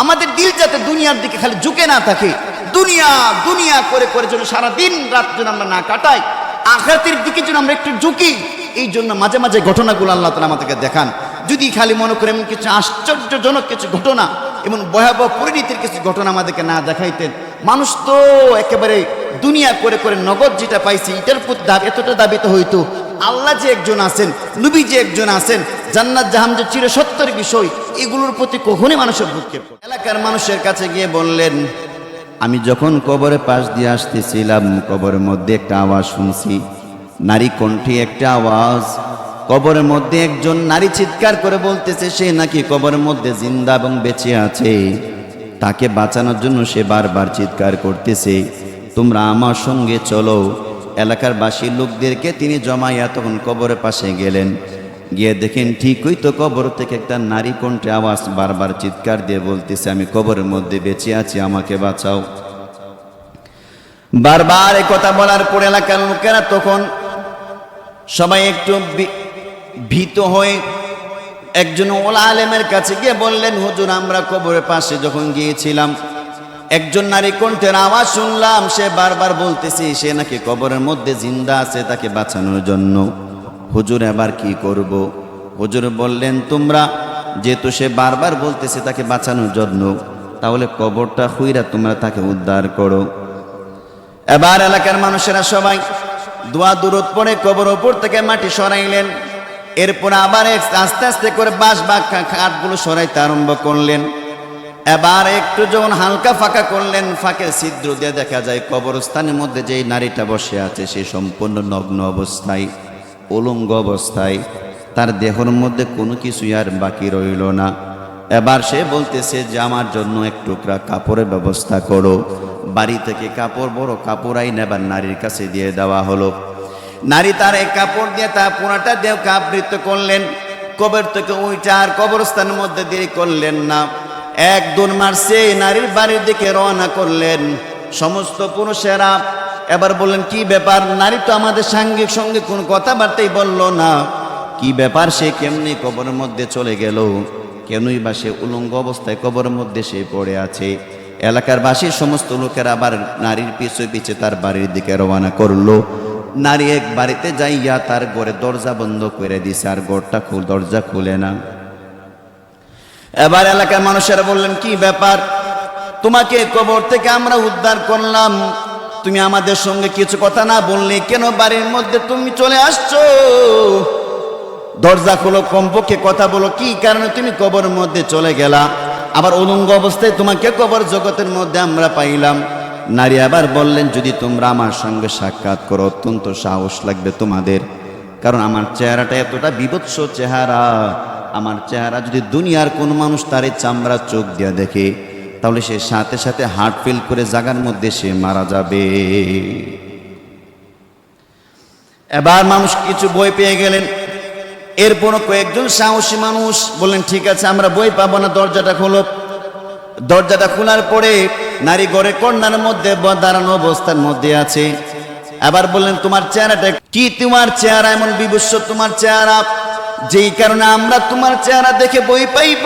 আমাদের দিল যাতে দুনিয়ার দিকে খালি ঝুঁকে না থাকে। দুনিয়া দুনিয়া করে করে যেন সারাদিন রাত যেন আমরা না কাটাই আঘাতের দিকে যেন আমরা একটু ঝুঁকি, এই জন্য মাঝে মাঝে ঘটনাগুলো আল্লাহ তালা আমাদেরকে দেখান। যদি খালি মনে করে এমন কিছু আশ্চর্যজনক কিছু ঘটনা, এমন ভয়াবহ পরিণতির কিছু ঘটনা আমাদেরকে না দেখাইতেন, মানুষ তো একেবারে দুনিয়া করে করে নগদ যেটা পাইছে, এটার প্রতি এতটা দাবিত হইতো। আল্লাহ যে একজন আছেন, নবী যে একজন আছেন জান্নাত জাহাম যে চির সত্যের বিষয়, এগুলোর প্রতি কখনই মানুষের ভূক্ষেপ এলাকার মানুষের কাছে গিয়ে বললেন, আমি যখন কবরে পাশ দিয়ে আসতেছিলাম, কবরের মধ্যে একটা আওয়াজ শুনছি। নারী কণ্ঠে একটা আওয়াজ। কবরের মধ্যে একজন নারী চিৎকার করে বলতেছে, সে নাকি কবরের মধ্যে জিন্দা এবং বেঁচে আছে। তাকে বাঁচানোর জন্য সে বারবার চিৎকার করতেছে। তোমরা আমার সঙ্গে চলো। এলাকার বাসী লোকদেরকে তিনি জমাইয়া তখন কবরের পাশে গেলেন। গিয়ে দেখেন ঠিকই তো কবর থেকে একটা নারী কণ্ঠে আওয়াজ বারবার চিৎকার দিয়ে বলতেছে, আমি কবরের মধ্যে বেঁচে আছি, আমাকে বাঁচাও। বারবার এই কথা বলার পর এলাকার লোকেরা তখন সবাই একটু ভীত হয়ে একজন ওলা আলেমের কাছে গিয়ে বললেন, হুজুর, আমরা কবরের পাশে যখন গিয়েছিলাম, একজন নারী কণ্ঠের আওয়াজ শুনলাম, সে বারবার বলতেছে, সে নাকি কবরের মধ্যে জিন্দা আছে তাকে বাঁচানোর জন্য। হুজুর, এবার কি করব? হুজুর বললেন, তোমরা যেহেতু সে বারবার বলতেছে তাকে বাঁচানোর জন্য, তাহলে কবরটা হুইরা তোমরা তাকে উদ্ধার করো। এবার এলাকার মানুষেরা সবাই দোয়া দূরত পড়ে কবর ওপর থেকে মাটি সরাইলেন। এরপর আবার আস্তে আস্তে করে বাঁশ বা কাঠগুলো সরাইতে আরম্ভ করলেন। এবার একটু যখন হালকা ফাঁকা করলেন, ফাঁকের ছিদ্র দিয়ে দেখা যায় কবরস্থানের মধ্যে যেই নারীটা বসে আছে, সে সম্পূর্ণ নগ্ন অবস্থায়। উলঙ্গ অবস্থায়, তার দেহর মধ্যে কোনো কিছুই আর বাকি রইল না। এবার সে বলতেছে যে, আমার জন্য এক টুকরা কাপড়ের ব্যবস্থা করো। বাড়ি থেকে কাপড়, বড় কাপড় আইন এবার নারীর কাছে দিয়ে দেওয়া হলো। নারী তার এক কাপড় দিয়ে তার পুরাটা দেহ আবৃত করলেন। কবর থেকে উইটা আর কবরস্থানের মধ্যে দেরি করলেন না। এক মারছে নারীর বাড়ির দিকে রওনা করলেন। সমস্ত পুরুষেরা এবার বললেন, কি ব্যাপার? নারী তো আমাদের সাঙ্গিক সঙ্গে কোনো কথাবার্তাই বলল না। কি ব্যাপার? সে কেমনি কবরের মধ্যে চলে গেল? কেনই বা সে উলঙ্গ অবস্থায় কবরের মধ্যে সে পড়ে আছে? এলাকার বাসীর সমস্ত লোকেরা আবার নারীর পিছু পিছে তার বাড়ির দিকে রওনা করল। নারী এক বাড়িতে যাইয়া তার ঘরে দরজা বন্ধ করে দিছে, আর ঘরটা খুল দরজা খুলে না। এবার এলাকার মানুষেরা বললেন, কি ব্যাপার? তোমাকে কবর থেকে আমরা উদ্ধার করলাম। তুমি আমাদের সঙ্গে কিছু কথা না বললে কেন বাড়ির মধ্যে তুমি চলে আসছো? দরজা খোলো, কমপক্ষে কথা বলো, কি কারণে তুমি কবরের মধ্যে চলে গেলা? আবার উলঙ্গ অবস্থায় তোমাকে কবর জগতের মধ্যে আমরা পাইলাম। নারী আবার বললেন, যদি তোমরা আমার সঙ্গে সাক্ষাৎ করো, অত্যন্ত সাহস লাগবে তোমাদের। কারণ আমার চেহারাটা এতটা বিভৎস চেহারা। আমার চেহারা যদি দুনিয়ার কোনো মানুষ তার চামড়া চোখ দিয়ে দেখে তাহলে সে সাথে সাথে হার্ট ফেল করে জাগার মধ্যে সে মারা যাবে। এবার মানুষ কিছু বই পেয়ে গেলেন। এরপরও কয়েকজন সাহসী মানুষ বললেন, ঠিক আছে, আমরা বই পাবো না, দরজাটা খোলো। দরজাটা খোলার পরে নারী গড়ে কন্যার মধ্যে দাঁড়ানো অবস্থার মধ্যে আছে। আবার বললেন, তোমার চেহারাটা কি? তোমার চেহারা এমন বিভৎস, তোমার চেহারা যেই কারণে আমরা তোমার চেহারা দেখে বই পাইব।